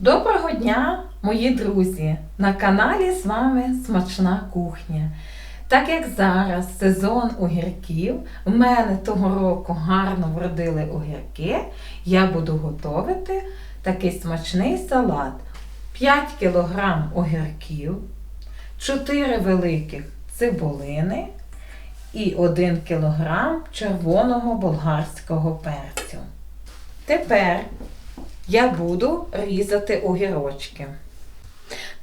Доброго дня, мої друзі! На каналі з вами Смачна кухня. Так як зараз сезон огірків, в мене того року гарно вродили огірки, я буду готувати такий смачний салат. 5 кг огірків, 4 великих цибулини і 1 кг червоного болгарського перцю. Тепер я буду різати огірочки.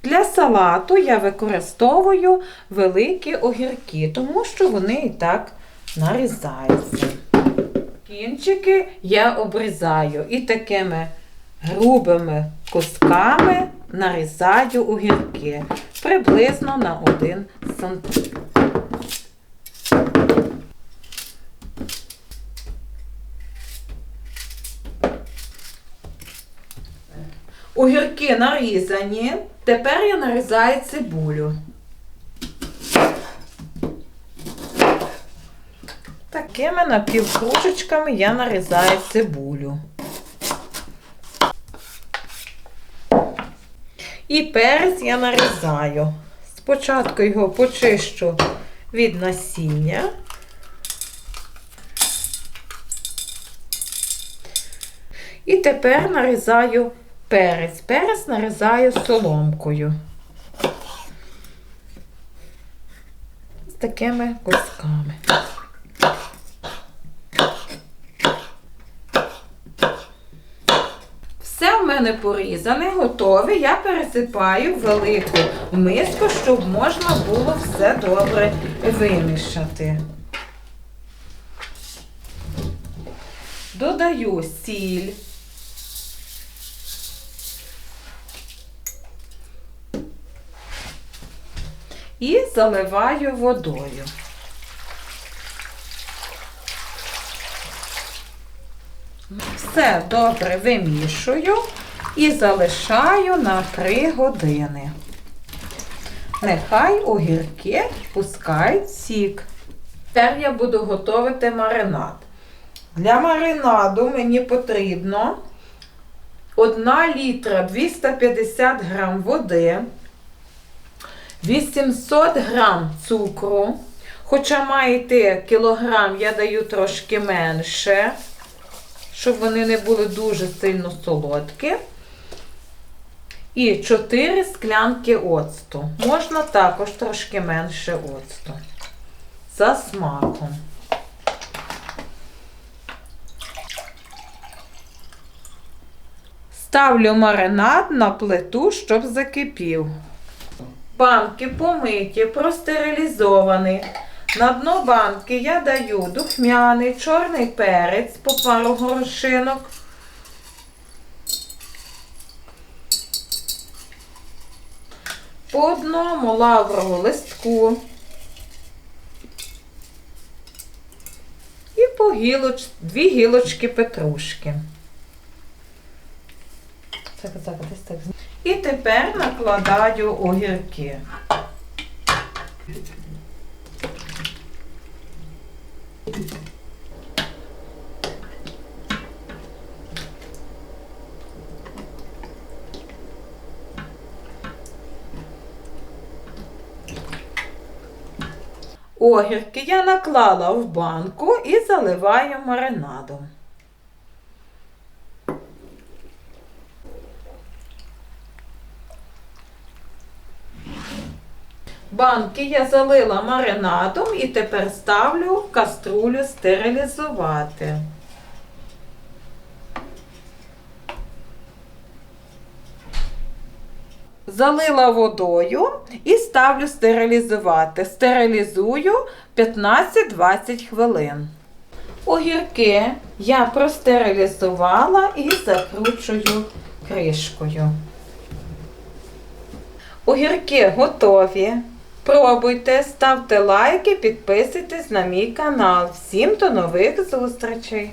Для салату я використовую великі огірки, тому що вони і так нарізаються. Кінчики я обрізаю і такими грубими кусками нарізаю огірки приблизно на 1 см. Огірки нарізані. Тепер я нарізаю цибулю. Такими напівкружечками я нарізаю цибулю. І перець я нарізаю. Спочатку його почищу від насіння. І тепер нарізаю перець. Перець нарізаю соломкою. З такими кусками. Все в мене порізане, готове. Я пересипаю в велику миску, щоб можна було все добре вимішати. Додаю сіль. І заливаю водою. Все добре вимішую і залишаю на 3 години. Нехай огірки пускають сік. Тепер я буду готувати маринад. Для маринаду мені потрібно 1 літра 250 грам води, 800 грам цукру. Хоча має йти кілограм, я даю трошки менше, щоб вони не були дуже сильно солодкі. І 4 склянки оцту. Можна також трошки менше оцту. За смаком. Ставлю маринад на плиту, щоб закипів. Банки помиті, простерилізовані. На дно банки я даю духмяний чорний перець по пару горошинок. По одному лаврову листку. І по гілоч, дві гілочки петрушки. Так, так, десь так. І тепер накладаю огірки. Огірки я наклала в банку і заливаю маринадом. Банки я залила маринадом і тепер ставлю в каструлю стерилізувати. Залила водою і ставлю стерилізувати. Стерилізую 15-20 хвилин. Огірки я простерилізувала і закручую кришкою. Огірки готові. Пробуйте, ставте лайки, підписуйтесь на мій канал. Всім до нових зустрічей!